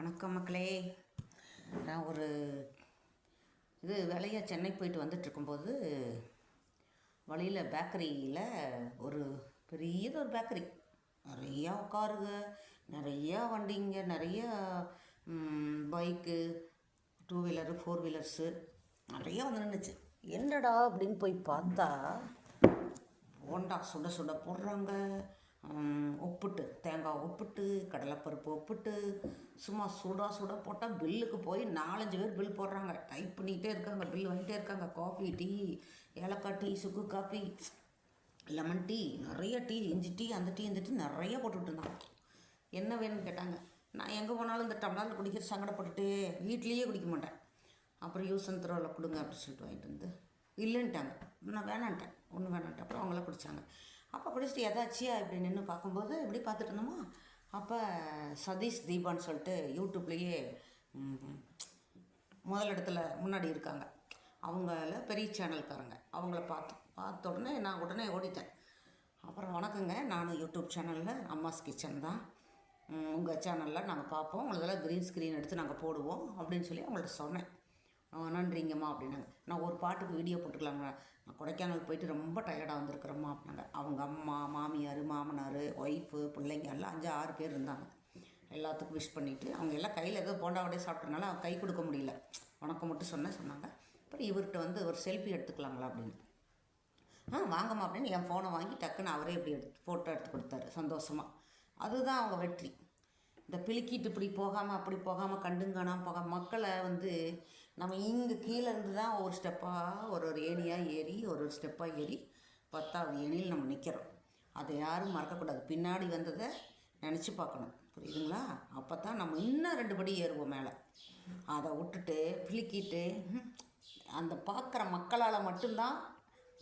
வணக்கம் மக்களே. நான் ஒரு இது வேலையாக சென்னை போயிட்டு வந்துட்டுருக்கும்போது வழியில் பேக்கரியில் ஒரு பெரியது ஒரு பேக்கரி. நிறையா உட்காருங்க நிறையா வண்டிங்க நிறைய bike two wheeler four wheelers நிறையா வந்து நின்றுச்சு என்னடா அப்படின்னு போய் பார்த்தா போண்டா சுட சுட போடுறாங்க. உப்புட்டு தேங்காய் உப்புட்டு கடலைப்பருப்பு உப்புட்டு சும்மா சுடா சுட போட்டால் பில்லுக்கு போய் நாலஞ்சு பேர் பில் போடுறாங்க. டைப் பண்ணிக்கிட்டே இருக்காங்க பில் வாங்கிட்டே இருக்காங்க. காஃபி டீ ஏலக்காய் டீ சுக்கு காஃபி லெமன் டீ நிறைய டீ இஞ்சி டீ அந்த டீ இந்த டீ நிறைய போட்டுட்டு இருந்தாங்க என்ன வேணும்னு கேட்டாங்க. நான் எங்கே போனாலும் இந்த டம்ளரில் குடிக்கிற சங்கடப்பட்டுட்டு வீட்லேயே குடிக்க மாட்டேன். அப்புறம் யூஸ் அண்ட் த்ரோவில் கொடுங்க அப்படின்னு சொல்லிட்டு வாங்கிட்டு வந்து இல்லைன்ட்டாங்க. நான் வேணான்ட்டேன் ஒன்றும் வேணான்ட்டேன். அப்புறம் அவங்கள குடித்தாங்க அப்போ குடிச்சிட்டு எதாச்சியா இப்படி நின்று பார்க்கும்போது இப்படி பார்த்துட்டு இருந்தோமா? அப்போ சதீஷ் தீபான்னு சொல்லிட்டு யூடியூப்லேயே ம், முதல் இடத்துல முன்னாடி இருக்காங்க. அவங்கள பெரிய சேனல்காரங்க. அவங்கள பார்த்தோம் பார்த்த உடனே நான் உடனே ஓடிட்டேன். அப்புறம் வணக்கங்க நானும் யூடியூப் சேனலில் அம்மாஸ் கிச்சன் தான். உங்கள் சேனலில் நாங்கள் பார்ப்போம். உங்களதெல்லாம் க்ரீன் ஸ்க்ரீன் எடுத்து நாங்கள் போடுவோம் அப்படின்னு சொல்லி அவங்கள்ட்ட சொன்னேன். நன்றிங்கம்மா அப்படின்னாங்க. நான் ஒரு பாட்டுக்கு வீடியோ போட்டுக்கலாங்க நான் கொடைக்கானல் போயிட்டு ரொம்ப டயர்டாக வந்திருக்கிறோம்மா அப்படின்னாங்க. அவங்க அம்மா மாமியார் மாமனார் ஒய்ஃபு பிள்ளைங்க எல்லாம் அஞ்சு ஆறு பேர் இருந்தாங்க. எல்லாத்துக்கும் விஷ் பண்ணிவிட்டு அவங்க எல்லாம் கையில் ஏதோ போண்டாவோடய வடையே சாப்பிட்டனால அவங்க கை கொடுக்க முடியல. வணக்கம் மட்டும் சொன்னேன் சொன்னாங்க. அப்புறம் இவர்கிட்ட வந்து ஒரு செல்ஃபி எடுத்துக்கலாங்களா அப்படின்னு. ஆ வாங்கம்மா அப்படின்னு என் ஃபோனை வாங்கி டக்குன்னு அவரே இப்படி எடுத்து ஃபோட்டோ எடுத்து கொடுத்தாரு. சந்தோஷமாக அதுதான் அவங்க வெற்றி. இந்த பிளிக்கிட்டு இப்படி போகாமல் அப்படி போகாமல் கண்டுங்கானாமல் போகாமல் மக்களை வந்து நம்ம இங்கே கீழே இருந்து தான் ஒரு ஸ்டெப்பாக ஒரு ஒரு ஏணியாக ஏறி ஒரு ஒரு ஸ்டெப்பாக ஏறி பத்தாவது ஏணியில் நம்ம நிற்கிறோம் அதை யாரும் மறக்கக்கூடாது. பின்னாடி வந்ததை நினச்சி பார்க்கணும். புரியுதுங்களா? அப்போ தான் நம்ம இன்னும் ரெண்டு படி ஏறுவோம் மேலே. அதை விட்டுட்டு பிளிக்கிட்டு அந்த பார்க்குற மக்களால் மட்டும்தான்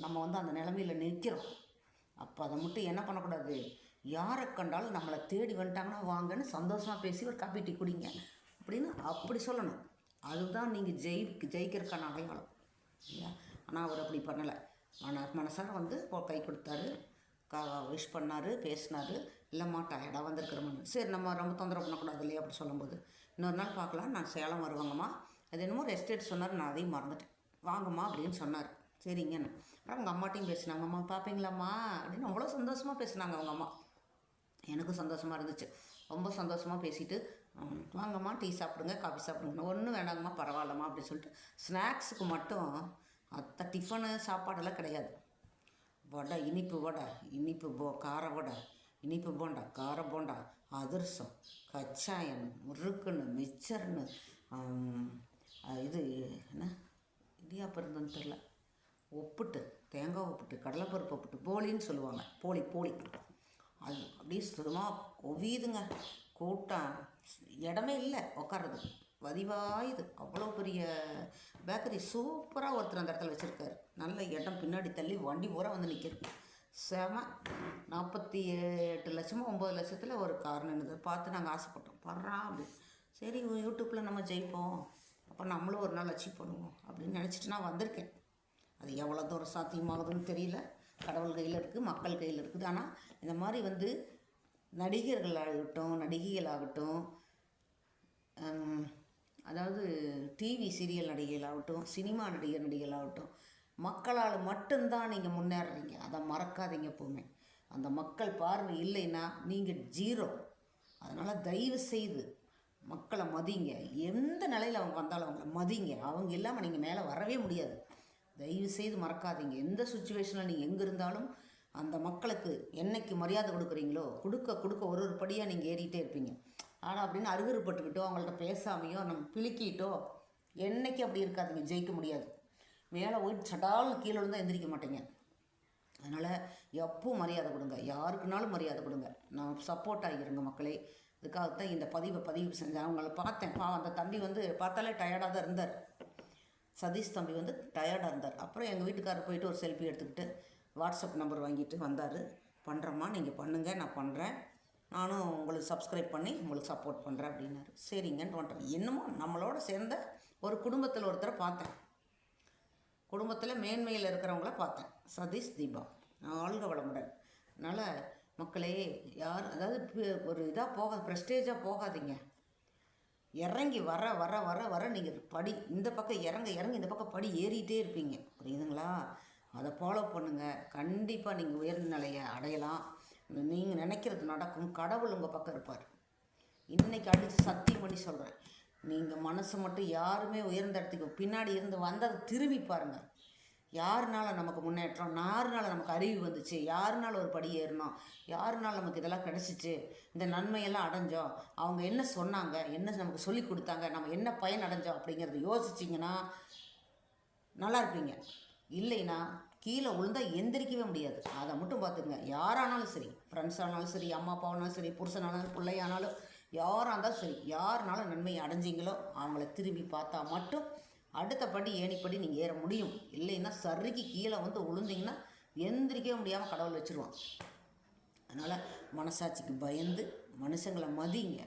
நம்ம வந்து அந்த நிலமையில நிற்கிறோம் அப்போ அதை மட்டும் என்ன பண்ணக்கூடாது? யாரை கண்டாலும் நம்மளை தேடி வந்துட்டாங்கன்னா வாங்கன்னு சந்தோஷமாக பேசி ஒரு காப்பி டீ குடிங்க. அப்படின்னு அப்படி சொல்லணும். அதுதான் நீங்கள் ஜெயி ஜெயிக்கிறதுக்கான அடையாளம். இல்லையா? ஆனால் அவர் அப்படி பண்ணலை. ஆனால் மனசார வந்து கை கொடுத்தாரு. கா விஷ் பண்ணார் பேசினார். இல்லைம்மா டயர்டாக வந்திருக்கிறோம்னு சரி நம்ம ரொம்ப தொந்தரவு பண்ணக்கூடாது இல்லையா அப்படி சொல்லும்போது. இன்னொரு நாள் பார்க்கலாம். நான் சேலம் வருவாங்கம்மா. அது என்னமோ ரெஸ்ட் எடுத்து சொன்னார். நான் அதையும் மறந்துட்டேன். வாங்கம்மா அப்படின்னு சொன்னார். சரிங்கன்னு. அப்புறம் அவங்க அம்மாட்டையும் பேசினாங்க. அம்மா பார்ப்பீங்களாம்மா அப்படின்னு அவ்வளோ சந்தோஷமாக பேசினாங்க அவங்க அம்மா. எனக்கும் சந்தோஷமாக இருந்துச்சு. ரொம்ப சந்தோஷமாக பேசிட்டு வாங்கம்மா டீ சாப்பிடுங்க காஃபி சாப்பிடுங்க ஒன்றும் வேணாங்கம்மா பரவாயில்லம்மா அப்படின்னு சொல்லிட்டு ஸ்நாக்ஸுக்கு மட்டும் அத்தை டிஃபனு சாப்பாடெல்லாம் கிடையாது. வடை இனிப்பு வடை இனிப்பு போ கார வடை இனிப்பு போண்டா கார போண்டா அதிரசம் கச்சாயம் முறுக்குன்னு மிச்சர்னு இது என்ன? இடியாப்பம் இருந்ததுன்னு தெரில ஒப்புட்டு தேங்காய் ஒப்புட்டு கடலைப்பருப்பு ஒப்புட்டு போலின்னு சொல்லுவாங்க. போலி போலி. அது அப்படியே சுத்தமாக கொவியுதுங்க. கூட்டம் இடமே இல்லை உட்கார்றது வதிவாயுது அவ்வளோ பெரிய பேக்கரி சூப்பராக ஒருத்தர் அந்த இடத்துல வச்சுருக்காரு. நல்ல இடம் பின்னாடி தள்ளி வண்டி பூரா வந்து நிற்கிறது செம. நாற்பத்தி எட்டு லட்சமோ ஒம்பது லட்சத்தில் ஒரு கார் நின்றுது பார்த்து நாங்கள் ஆசைப்பட்டோம். படுறா அப்படி. சரி யூடியூப்பில் நம்ம ஜெயிப்போம். அப்போ நம்மளும் ஒரு நாள் அச்சீவ் பண்ணுவோம் அப்படின்னு நினச்சிட்டு நான் வந்திருக்கேன். அது எவ்வளோ தூரம் சாத்தியமாகுதுன்னு தெரியல. கடவுள் கையில் இருக்குது மக்கள் கையில் இருக்குது. ஆனால் இந்த மாதிரி வந்து நடிகர்களாகட்டும் நடிகைகளாகட்டும் அதாவது டிவி சீரியல் நடிகைகளாகட்டும் சினிமா நடிகர் நடிகைகளாகட்டும் மக்களால் மட்டும்தான் நீங்கள் முன்னேறுறீங்க. அதை மறக்காதீங்க எப்போவுமே. அந்த மக்கள் பார்வை இல்லைன்னா நீங்கள் ஜீரோ. அதனால் தயவு செய்து மக்களை மதிங்க. எந்த நிலையில் அவங்க வந்தாலும் அவங்கள மதிங்க. அவங்க இல்லாமல் நீங்கள் மேலே வரவே முடியாது. தயவு செய்து மறக்காதீங்க. எந்த சுச்சுவேஷனில் நீங்கள் எங்கே இருந்தாலும் அந்த மக்களுக்கு என்னைக்கு மரியாதை கொடுக்குறீங்களோ கொடுக்க கொடுக்க ஒரு ஒரு படியாக நீங்கள் ஏறிக்கிட்டே இருப்பீங்க. ஆனால் அப்படின்னு அருகருப்பட்டுக்கிட்டோ அவங்கள்ட்ட பேசாமையோ நம்ம பிளிக்கிட்டோ என்றைக்கு அப்படி இருக்காதுங்க ஜெயிக்க முடியாது. மேலே போய் சடால்னு கீழே விழுந்தா எந்திரிக்க மாட்டேங்க. அதனால் எப்போ மரியாதை கொடுங்க யாருக்குனாலும் மரியாதை கொடுங்க. நான் சப்போர்ட் இருங்க மக்களே. இதுக்காகத்தான் இந்த பதிவை பதிவு செஞ்சேன். அவங்கள பார்த்தேன். பா அந்த தம்பி வந்து பார்த்தாலே டயர்டாக தான் இருந்தார். சதீஷ் தம்பி வந்து டயர்டாக இருந்தார். அப்புறம் எங்கள் வீட்டுக்காரர் போயிட்டு ஒரு செல்ஃபி எடுத்துக்கிட்டு வாட்ஸ்அப் நம்பர் வாங்கிட்டு வந்தார். பண்ணுறம்மா நீங்கள் பண்ணுங்கள் நான் பண்ணுறேன் நானும் உங்களுக்கு சப்ஸ்கிரைப் பண்ணி உங்களுக்கு சப்போர்ட் பண்ணுறேன் அப்படின்னாரு. சரிங்கன்னு பண்ணுறேன் என்னமோ நம்மளோட சேர்ந்த ஒரு குடும்பத்தில் ஒருத்தரை பார்த்தேன். குடும்பத்தில் மேன்மையில் இருக்கிறவங்கள பார்த்தேன். சதீஷ் தீபா. ஆழ்க வளமுடன். அதனால் மக்களே யார் அதாவது ஒரு இதாக போக ப்ரெஸ்டேஜாக போகாதீங்க. இறங்கி வர வர வர வர நீங்கள் படி இந்த பக்கம் இறங்க இறங்க இந்த பக்கம் படி ஏறிட்டே இருப்பீங்க. புரியுதுங்களா? அதை ஃபாலோ பண்ணுங்கள் கண்டிப்பாக நீங்கள் உயர்ந்த நிலையை அடையலாம். நீங்கள் நினைக்கிறது நடக்கும். கடவுள் உங்கள் பக்கம் இருப்பார். இன்றைக்கி அடித்து சத்தியம் பண்ணி சொல்கிறேன் நீங்கள் மனசு மட்டும் யாருமே உயர்ந்த இடத்துக்கு பின்னாடி இருந்து வந்ததை திரும்பி பாருங்கள் யாருனால நமக்கு முன்னேற்றம்? யாருனால நமக்கு அறிவு வந்துச்சு. யாருனால ஒரு படி ஏறினோம் யாருனால நமக்கு இதெல்லாம் கிடச்சிச்சு? இந்த நன்மையெல்லாம் அடைஞ்சோம். அவங்க என்ன சொன்னாங்க? என்ன நமக்கு சொல்லி கொடுத்தாங்க? நம்ம என்ன பயன் அடைஞ்சோம்? அப்படிங்கிறத யோசிச்சிங்கன்னா நல்லா இருப்பீங்க. இல்லைன்னா கீழே விழுந்தா எந்திரிக்கவே முடியாது. அதை மட்டும் பார்த்துக்குங்க. யாரானாலும் சரி ஃப்ரெண்ட்ஸ் ஆனாலும் சரி அம்மா அப்பாவானாலும் சரி புருஷனானாலும் பிள்ளையானாலும் யாராக இருந்தாலும் சரி யாருனாலும் நன்மையை அடைஞ்சிங்களோ அவங்கள திரும்பி பார்த்தா மட்டும் அடுத்த படி ஏணிப்படி நீங்கள் ஏற முடியும். இல்லைன்னா சறுக்கி கீழே வந்து விழுந்தீங்கன்னா எந்திரிக்கவே முடியாமல் கடவுள் வச்சுருவான். அதனால் மனசாட்சிக்கு பயந்து மனுஷங்களை மதிங்க.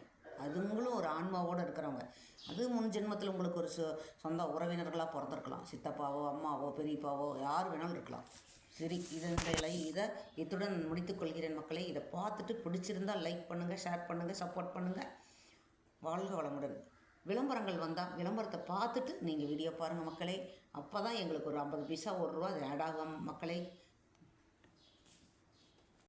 அதுங்களும் ஒரு ஆன்மாவோடு இருக்கிறவங்க. அது முன் ஜென்மத்தில் உங்களுக்கு ஒரு சொ சொந்த உறவினர்களாக பிறந்திருக்கலாம். சித்தப்பாவோ அம்மாவோ பெரியப்பாவோ யார் வேணாலும் இருக்கலாம். சரி இதன் லை இதை இத்துடன் முடித்துக்கொள்கிறேன் மக்களை. இதை பார்த்துட்டு பிடிச்சிருந்தால் லைக் பண்ணுங்கள் ஷேர் பண்ணுங்கள் சப்போர்ட் பண்ணுங்கள் வாழ்க வளமுடன். விளம்பரங்கள் வந்தால் விளம்பரத்தை பார்த்துட்டு நீங்கள் வீடியோ பாருங்கள் மக்களே. அப்போ தான் எங்களுக்கு ஒரு ஐம்பது பைசா ஒரு ரூபா அது ஆட் ஆகும் மக்களே.